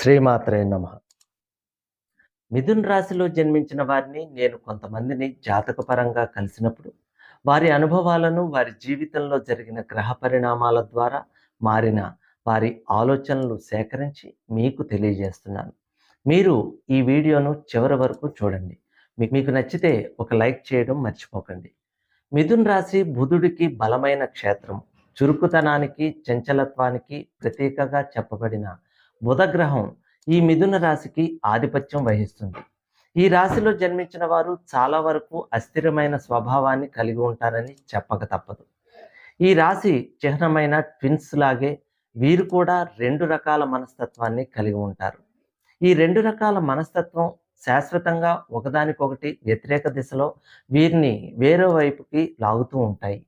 శ్రీమాత్రే నమ. మిథున్ రాశిలో జన్మించిన వారిని నేను కొంతమందిని జాతకపరంగా కలిసినప్పుడు వారి అనుభవాలను వారి జీవితంలో జరిగిన గ్రహ పరిణామాల ద్వారా మారిన వారి ఆలోచనలు సేకరించి మీకు తెలియజేస్తున్నాను. మీరు ఈ వీడియోను చివరి వరకు చూడండి. మీకు నచ్చితే ఒక లైక్ చేయడం మర్చిపోకండి. మిథున్ రాశి బుధుడికి బలమైన క్షేత్రం చురుకుతనానికి చంచలత్వానికి ప్రతీకగా చెప్పబడిన బుధగ్రహం ఈ మిథున రాశికి ఆధిపత్యం వహిస్తుంది. ఈ రాశిలో జన్మించిన వారు చాలా వరకు అస్థిరమైన స్వభావాన్ని కలిగి ఉంటారని చెప్పక తప్పదు. ఈ రాశి చిహ్నమైన ట్విన్స్ లాగే వీరు కూడా రెండు రకాల మనస్తత్వాన్ని కలిగి ఉంటారు. ఈ రెండు రకాల మనస్తత్వం శాశ్వతంగా ఒకదానికొకటి వ్యతిరేక దిశలో వీరిని వేరే వైపుకి లాగుతూ ఉంటాయి.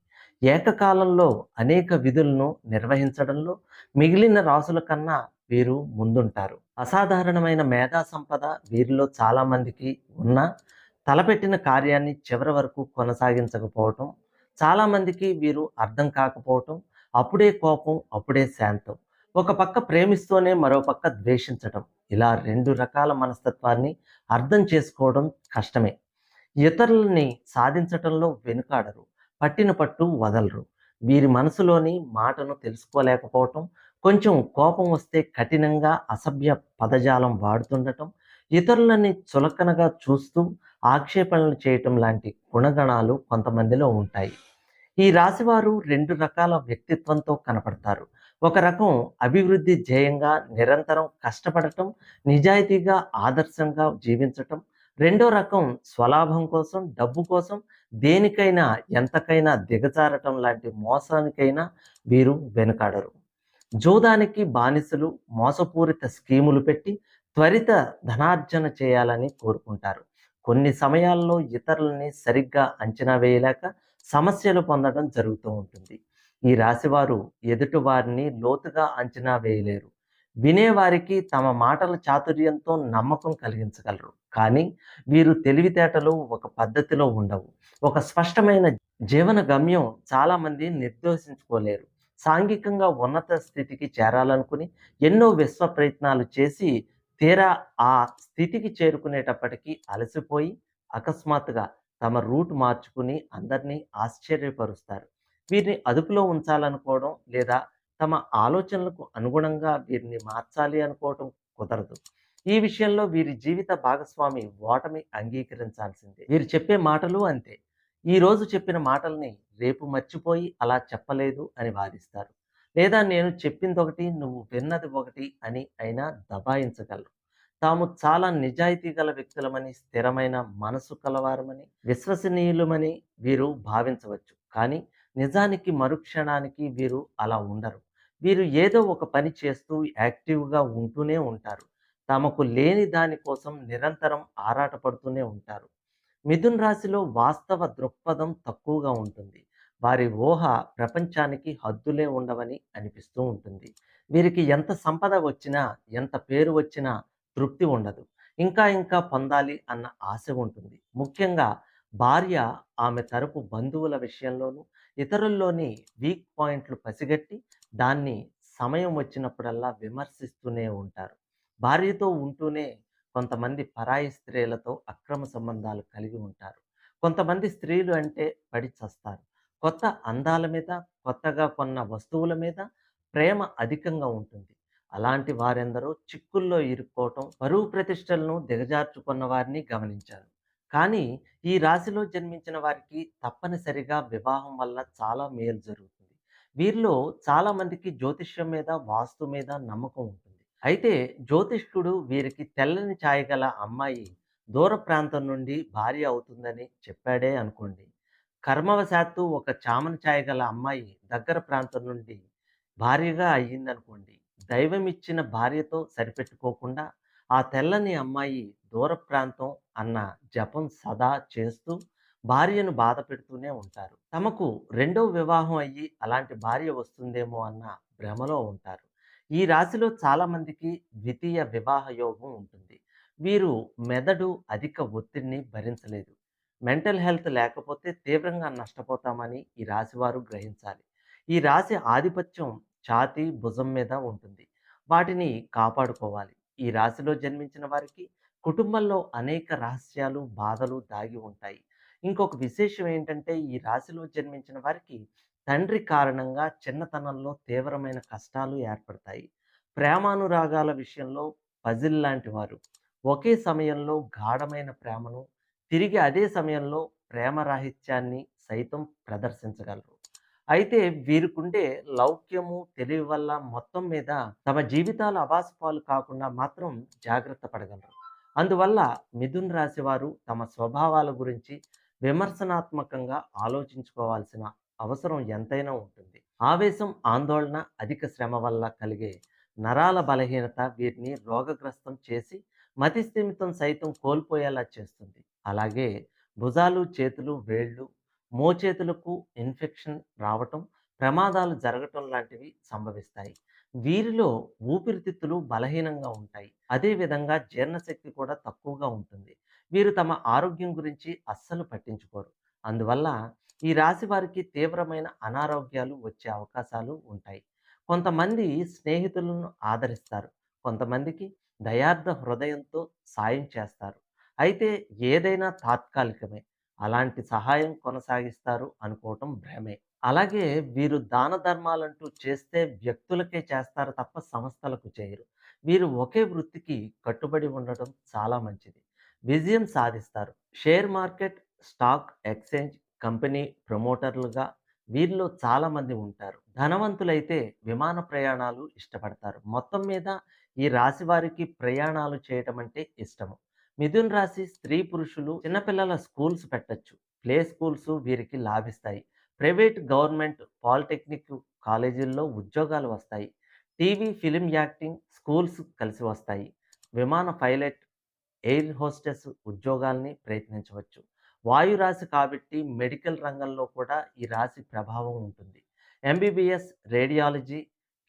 ఏకకాలంలో అనేక విధులను నిర్వహించడంలో మిగిలిన రాసుల కన్నా వీరు ముందుంటారు. అసాధారణమైన మేధా సంపద వీరిలో చాలామందికి ఉన్న తలపెట్టిన కార్యాన్ని చివరి వరకు కొనసాగించకపోవటం చాలామందికి వీరు అర్థం కాకపోవటం అప్పుడే కోపం అప్పుడే శాంతం. ఒక పక్క ప్రేమిస్తూనే మరో పక్క ద్వేషించటం. ఇలా రెండు రకాల మనస్తత్వాన్ని అర్థం చేసుకోవడం కష్టమే. ఇతరులని సాధించటంలో వెనుకాడరు పట్టిన పట్టు వదలరు. వీరి మనసులోని మాటను తెలుసుకోలేకపోవటం కొంచెం కోపం వస్తే కఠినంగా అసభ్య పదజాలం వాడుతుండటం ఇతరులని చులకనగా చూస్తూ ఆక్షేపణలు చేయటం లాంటి గుణగణాలు కొంతమందిలో ఉంటాయి. ఈ రాశివారు రెండు రకాల వ్యక్తిత్వంతో కనపడతారు. ఒక రకం అభివృద్ధి ధ్యేయంగా నిరంతరం కష్టపడటం నిజాయితీగా ఆదర్శంగా జీవించటం రెండో రకం స్వలాభం కోసం డబ్బు కోసం దేనికైనా ఎంతకైనా దిగజారటం లాంటి మోసానికైనా వీరు వెనుకాడరు. జోదానికి బానిసలు మోసపూరిత స్కీములు పెట్టి త్వరిత ధనార్జన చేయాలని కోరుకుంటారు. కొన్ని సమయాల్లో ఇతరులని సరిగ్గా అంచనా వేయలేక సమస్యలు పొందడం జరుగుతూ ఉంటుంది. ఈ రాశివారు ఎదుటి వారిని లోతుగా అంచనా వేయలేరు. వినేవారికి తమ మాటల చాతుర్యంతో నమ్మకం కలిగించగలరు. కానీ వీరు తెలివితేటలు ఒక పద్ధతిలో ఉండవు. ఒక స్పష్టమైన జీవన గమ్యం చాలామంది నిర్దోషించుకోలేరు నిర్దేశించుకోలేరు. సాంఘికంగా ఉన్నత స్థితికి చేరాలనుకుని ఎన్నో విశ్వ ప్రయత్నాలు చేసి తీరా ఆ స్థితికి చేరుకునేటప్పటికీ అలసిపోయి అకస్మాత్తుగా తమ రూట్ మార్చుకుని అందరినీ ఆశ్చర్యపరుస్తారు. వీరిని అదుపులో ఉంచాలనుకోవడం లేదా తమ ఆలోచనలకు అనుగుణంగా వీరిని మార్చాలి అనుకోవటం కుదరదు. ఈ విషయంలో వీరి జీవిత భాగస్వామి ఓటమి అంగీకరించాల్సిందే. వీరు చెప్పే మాటలు అంతే. ఈ రోజు చెప్పిన మాటల్ని రేపు మర్చిపోయి అలా చెప్పలేదు అని వాదిస్తారు. లేదా నేను చెప్పింది ఒకటి నువ్వు విన్నది ఒకటి అని అయినా దబాయించగలరు. తాము చాలా నిజాయితీ గల వ్యక్తులమని స్థిరమైన మనసు కలవారమని విశ్వసనీయులమని వీరు భావించవచ్చు. కానీ నిజానికి మరుక్షణానికి వీరు అలా ఉండరు. వీరు ఏదో ఒక పని చేస్తూ యాక్టివ్గా ఉంటూనే ఉంటారు. తమకు లేని దానికోసం నిరంతరం ఆరాటపడుతూనే ఉంటారు. మిథున్ రాశిలో వాస్తవ దృక్పథం తక్కువగా ఉంటుంది. వారి ఊహ ప్రపంచానికి హద్దులే ఉండవని అనిపిస్తూ ఉంటుంది. వీరికి ఎంత సంపద వచ్చినా ఎంత పేరు వచ్చినా తృప్తి ఉండదు. ఇంకా ఇంకా పొందాలి అన్న ఆశ ఉంటుంది. ముఖ్యంగా భార్య ఆమె తరపు బంధువుల విషయంలోనూ ఇతరుల్లోని వీక్ పాయింట్లు పసిగట్టి దాన్ని సమయం వచ్చినప్పుడల్లా విమర్శిస్తూనే ఉంటారు. భార్యతో ఉంటూనే కొంతమంది పరాయి స్త్రీలతో అక్రమ సంబంధాలు కలిగి ఉంటారు. కొంతమంది స్త్రీలు అంటే పడి చస్తారు. కొత్త అందాల మీద కొత్తగా కొన్న వస్తువుల మీద ప్రేమ అధికంగా ఉంటుంది. అలాంటి వారెందరో చిక్కుల్లో ఇరుక్కోవటం పరువు ప్రతిష్టలను దిగజార్చుకున్న వారిని గమనించాను. కానీ ఈ రాశిలో జన్మించిన వారికి తప్పనిసరిగా వివాహం వల్ల చాలా మేలు జరుగుతుంది. వీరిలో చాలామందికి జ్యోతిష్యం మీద వాస్తు మీద నమ్మకం ఉంటుంది. అయితే జ్యోతిష్కుడు వీరికి తెల్లని ఛాయ గల అమ్మాయి దూర ప్రాంతం నుండి భార్య అవుతుందని చెప్పాడే అనుకోండి. కర్మవశాత్తు ఒక చామన ఛాయ గల అమ్మాయి దగ్గర ప్రాంతం నుండి భార్యగా అయ్యిందనుకోండి దైవం ఇచ్చిన భార్యతో సరిపెట్టుకోకుండా ఆ తెల్లని అమ్మాయి దూర ప్రాంతం అన్న జపం సదా చేస్తూ భార్యను బాధ పెడుతూనే ఉంటారు. తమకు రెండో వివాహం అయ్యి అలాంటి భార్య వస్తుందేమో అన్న భ్రమలో ఉంటారు. ఈ రాశిలో చాలామందికి ద్వితీయ వివాహ యోగం ఉంటుంది. వీరు మెదడు అధిక ఒత్తిడిని భరించలేదు. మెంటల్ హెల్త్ లేకపోతే తీవ్రంగా నష్టపోతామని ఈ రాశి వారు గ్రహించాలి. ఈ రాశి ఆధిపత్యం ఛాతీ భుజం మీద ఉంటుంది. వాటిని కాపాడుకోవాలి. ఈ రాశిలో జన్మించిన వారికి కుటుంబంలో అనేక రహస్యాలు, బాధలు దాగి ఉంటాయి. ఇంకొక విశేషం ఏంటంటే ఈ రాశిలో జన్మించిన వారికి తండ్రి కారణంగా చిన్నతనంలో తీవ్రమైన కష్టాలు ఏర్పడతాయి. ప్రేమానురాగాల విషయంలో పజిల్ లాంటి వారు. ఒకే సమయంలో గాఢమైన ప్రేమను, తిరిగి అదే సమయంలో ప్రేమ రాహిత్యాన్ని సైతం ప్రదర్శించగలరు. అయితే వీరికుండే లౌక్యము, తెలివి వల్ల మొత్తం మీద తమ జీవితాలు అబాసుపాలు కాకుండా మాత్రం జాగ్రత్త పడగలరు. అందువల్ల మిథున్ రాశి వారు తమ స్వభావాల గురించి విమర్శనాత్మకంగా ఆలోచించుకోవాల్సిన అవసరం ఎంతైనా ఉంటుంది. ఆవేశం, ఆందోళన, అధిక శ్రమ వల్ల కలిగే నరాల బలహీనత వీరిని రోగగ్రస్తం చేసి మతిస్థిమితం సైతం కోల్పోయేలా చేస్తుంది. అలాగే భుజాలు, చేతులు, వేళ్ళు, మోచేతులకు ఇన్ఫెక్షన్ రావటం, ప్రమాదాలు జరగటం లాంటివి సంభవిస్తాయి. వీరిలో ఊపిరితిత్తులు బలహీనంగా ఉంటాయి. అదేవిధంగా జీర్ణశక్తి కూడా తక్కువగా ఉంటుంది. వీరు తమ ఆరోగ్యం గురించి అస్సలు పట్టించుకోరు. అందువల్ల ఈ రాశి వారికి తీవ్రమైన అనారోగ్యాలు వచ్చే అవకాశాలు ఉంటాయి. కొంతమంది స్నేహితులను ఆదరిస్తారు. కొంతమందికి దయార్థ హృదయంతో సాయం చేస్తారు. అయితే ఏదైనా తాత్కాలికమే. అలాంటి సహాయం కొనసాగిస్తారు అనుకోవటం భ్రమే. అలాగే వీరు దాన ధర్మాలంటూ చేస్తే వ్యక్తులకే చేస్తారు తప్ప సంస్థలకు చేయరు. వీరు ఒకే వృత్తికి కట్టుబడి ఉండటం చాలా మంచిది. విజయం సాధిస్తారు. Share market, stock exchange company ప్రమోటర్లుగా వీరిలో చాలామంది ఉంటారు. ధనవంతులైతే విమాన ప్రయాణాలు ఇష్టపడతారు. మొత్తం మీద ఈ రాశి వారికి ప్రయాణాలు చేయటం అంటే ఇష్టము. మిథున్ రాశి స్త్రీ, పురుషులు చిన్నపిల్లల స్కూల్స్ పెట్టచ్చు ప్లే స్కూల్స్ వీరికి లాభిస్తాయి. ప్రైవేట్, గవర్నమెంట్, పాలిటెక్నిక్ కాలేజీల్లో ఉద్యోగాలు వస్తాయి. టీవీ, ఫిలిం యాక్టింగ్ స్కూల్స్ కలిసి వస్తాయి. విమాన పైలట్, ఎయిర్ హోస్టెస్ ఉద్యోగాల్ని ప్రయత్నించవచ్చు. వాయు రాశి కాబట్టి మెడికల్ రంగంలో కూడా ఈ రాశి ప్రభావం ఉంటుంది. ఎంబీబీఎస్, రేడియాలజీ,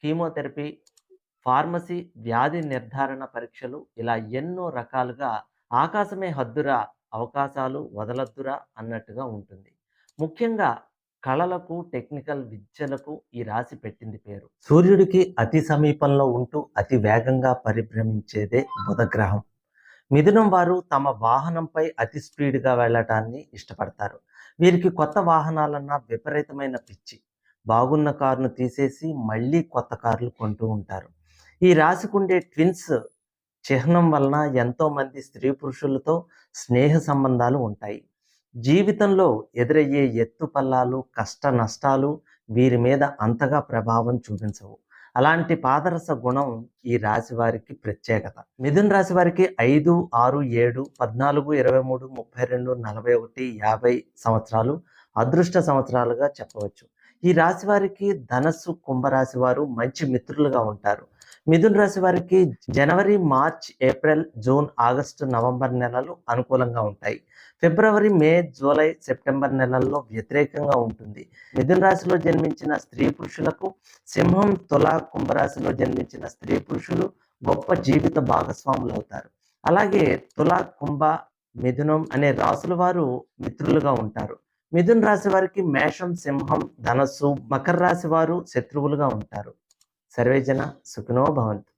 కీమోథెరపీ, ఫార్మసీ, వ్యాధి నిర్ధారణ పరీక్షలు ఇలా ఎన్నో రకాలుగా ఆకాశమే హద్దురా అవకాశాలు వదలద్దురా అన్నట్టుగా ఉంటుంది. ముఖ్యంగా కళలకు, టెక్నికల్ విద్యలకు ఈ రాశి పెట్టింది పేరు. సూర్యుడికి అతి సమీపంలో ఉంటూ అతి వేగంగా పరిభ్రమించేదే బుధగ్రహం. మిథునం వారు తమ వాహనంపై అతి స్పీడ్‌గా వెళ్ళటాన్ని ఇష్టపడతారు. వీరికి కొత్త వాహనాలన్నా విపరీతమైన పిచ్చి. బాగున్న కారును తీసేసి మళ్ళీ కొత్త కార్లు కొంటూ ఉంటారు. ఈ రాశికుండే ట్విన్స్ చిహ్నం వలన ఎంతోమంది స్త్రీ పురుషులతో స్నేహ సంబంధాలు ఉంటాయి. జీవితంలో ఎదురయ్యే ఎత్తు పల్లాలు కష్ట నష్టాలు వీరి మీద అంతగా ప్రభావం చూపించవు. అలాంటి పాదరస గుణం ఈ రాశి వారికి ప్రత్యేకత. మిథున్ రాశి వారికి 5, 6, 7, 14, 23, 32, 41, 50 సంవత్సరాలు అదృష్ట సంవత్సరాలుగా చెప్పవచ్చు. ఈ రాశి వారికి ధనస్సు, కుంభరాశి వారు మంచి మిత్రులుగా ఉంటారు. మిథున రాశి వారికి జనవరి, March, April, June, August, November నెలలు అనుకూలంగా ఉంటాయి. ఫిబ్రవరి, మే, జూలై, సెప్టెంబర్ నెలల్లో వ్యతిరేకంగా ఉంటుంది. మిథున రాశిలో జన్మించిన స్త్రీ పురుషులకు సింహం, తులా కుంభరాశిలో జన్మించిన స్త్రీ పురుషులు గొప్ప జీవిత భాగస్వాములు అవుతారు అలాగే తుల, కుంభ, మిథునం అనే రాశుల వారు మిత్రులుగా ఉంటారు. మిథున్ రాశి వారికి మేషం, సింహం, ధనస్సు, మకర రాశి వారు శత్రువులుగా ఉంటారు. సర్వేజన సుఖినో భవంతు.